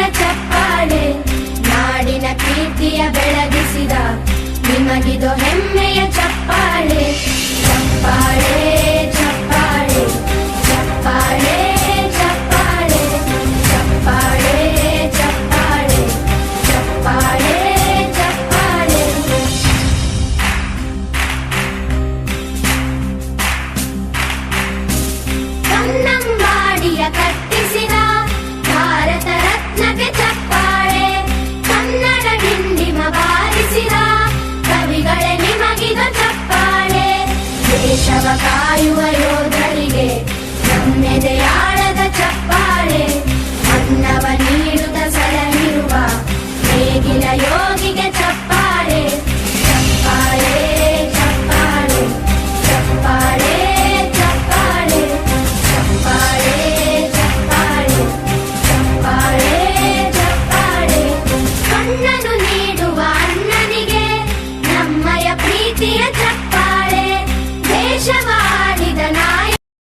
ಚಪ್ಪಾಳೆ, ನಾಡಿನ ಕೀರ್ತಿಯ ಬೆಳಗಿಸಿದ ನಿಮಗಿದು ಹೆಮ್ಮೆಯ ಚಪ್ಪಾಳೆ. ಚಪ್ಪಾಳೆ ಚಪ್ಪಾಳೆ ಚಪ್ಪಾಳೆ ಚಪ್ಪಾಳೆ ಚಪ್ಪಾಳೆ ಚಪ್ಪಾಳೆ ಚಪ್ಪಾಳೆ ಚಪ್ಪಾಳೆ. ಕಟ್ಟಿಸಿದ ಶವ ಕಾಯುವ ಯೋಧರಿಗೆ